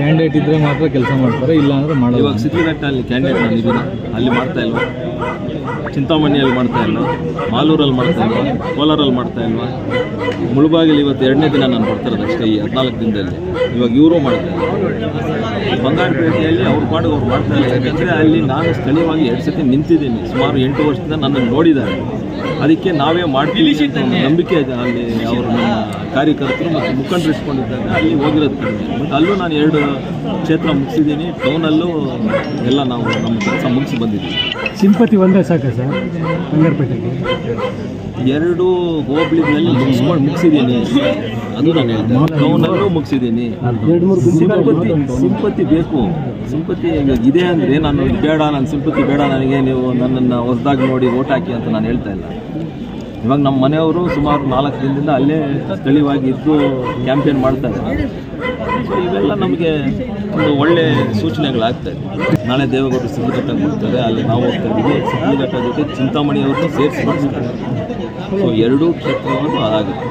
Candidate ಇದ್ರೆ ಮಾತ್ರ ಕೆಲಸ ಮಾಡ್ತಾರೆ ಇಲ್ಲ ಅಂದ್ರೆ ಮಾಡಲ್ಲ. ಇವಾಗ ಸಿದ್ಲಿಘಟ್ಟ ಅಲ್ಲಿ ಕ್ಯಾಂಡಿಡೇಟ್ ನಾನು ಇದೀನಿ ಅಲ್ಲಿ ಮಾಡ್ತಾ ಇಲ್ವಾ? ಚಿಂತಾಮಣಿಯಲ್ಲಿ ಮಾಡ್ತಾ ಇಲ್ವಾ? ಮಾಲೂರಲ್ಲಿ ಮಾಡ್ತಾ ಇಲ್ವಾ? ಕೋಲಾರಲ್ಲಿ ಮಾಡ್ತಾ ಇಲ್ವಾ? ಮುಳುಬಾಗಿಲು ಇವತ್ತು ಎರಡನೇ ದಿನ ನಾನು ಬರ್ತಿರೋದು ಅಷ್ಟೇ, ಈ ಹದಿನಾಲ್ಕು ದಿನದಲ್ಲಿ. ಇವಾಗ ಇವರು ಮಾಡ್ತಾ ಇಲ್ಲ ಬಂಗಾರಪೇಟೆಯಲ್ಲಿ ಅವ್ರು ಮಾಡಿ ಅವ್ರು ಮಾಡ್ತಾ ಇಲ್ಲ ಯಾಕಂದರೆ ಅಲ್ಲಿ ನಾನು ಸ್ಥಳೀಯವಾಗಿ ಎರಡು ಸತಿ ನಿಂತಿದ್ದೀನಿ. ಸುಮಾರು ಎಂಟು ವರ್ಷದಿಂದ ನನ್ನನ್ನು ನೋಡಿದ್ದಾರೆ. ಅದಕ್ಕೆ ನಾವೇ ಮಾಡ್ತೀವಿ ಅಂತ ನಂಬಿಕೆ ಇದೆ. ಅಲ್ಲಿ ಅವರು ನಮ್ಮ ಕಾರ್ಯಕರ್ತರು ಮತ್ತು ಮುಖಂಡರು ಇಟ್ಕೊಂಡಿದ್ದಾರೆ ಅಲ್ಲಿ ಹೋಗಿರೋದು ಕಡಿಮೆ. ಬಟ್ ಅಲ್ಲೂ ನಾನು ಎರಡು ಕ್ಷೇತ್ರ ಮುಗಿಸಿದ್ದೀನಿ. ಟೌನಲ್ಲೂ ಎಲ್ಲ ನಾವು ನಮ್ಮ ಕೆಲಸ ಮುಗಿಸಿ ಬಂದಿದ್ದೀವಿ. ಸಿಂಪತಿ ಒಂದೇ ಸಾಕ ಸರ್? ಬಂಗಾರಪೇಟೆಗೆ? ಎರಡು ಹೋಬಳಿಗಳಲ್ಲಿ ಮುಗಿಸ್ಕೊಂಡು ಮುಗಿಸಿದ್ದೀನಿ. ಅದು ನಾನು ಹೇಳ್ತೇನೆ ಟೌನಲ್ಲೂ ಮುಗಿಸಿದ್ದೀನಿ. ಸಿಂಪತಿ ಸಿಂಪತಿ ಬೇಕು. ಸಿಂಪತಿ ಇದೆ ಅಂದರೆ ನಾನು ಬೇಡ ನನ್ನ ಸಿಂಪತಿ ಬೇಡ, ನನಗೆ ನೀವು ನನ್ನನ್ನು ಹೊಸದಾಗಿ ನೋಡಿ ಓಟ್ ಹಾಕಿ ಅಂತ ನಾನು ಹೇಳ್ತಾ ಇಲ್ಲ. ಇವಾಗ ನಮ್ಮ ಮನೆಯವರು ಸುಮಾರು ನಾಲ್ಕು ದಿನದಿಂದ ಅಲ್ಲೇ ಸ್ಥಳೀಯವಾಗಿ ಇದ್ದು ಕ್ಯಾಂಪೇನ್ ಮಾಡ್ತಾ ಇದ್ದಾರೆ. ಸೊ ಇವೆಲ್ಲ ನಮಗೆ ಒಂದು ಒಳ್ಳೆ ಸೂಚನೆಗಳಾಗ್ತಾ ಇದೆ. ನಾಳೆ ದೇವೇಗೌಡರು ಸಿದ್ಧಘಟ್ಟ ಮಾಡ್ತಾರೆ, ಅಲ್ಲಿ ನಾವು ಹೋಗ್ತಾ ಇದ್ದೀವಿ. ಸಿದ್ಧಘಟ್ಟ ಜೊತೆ ಚಿಂತಾಮಣಿಯವ್ರನ್ನೂ ಸೇರಿಸಿ ಮಾಡಿಸ್ತಾರೆ ಸೊ ಎರಡೂ ಕ್ಷೇತ್ರವನ್ನು ಅದಾಗುತ್ತೆ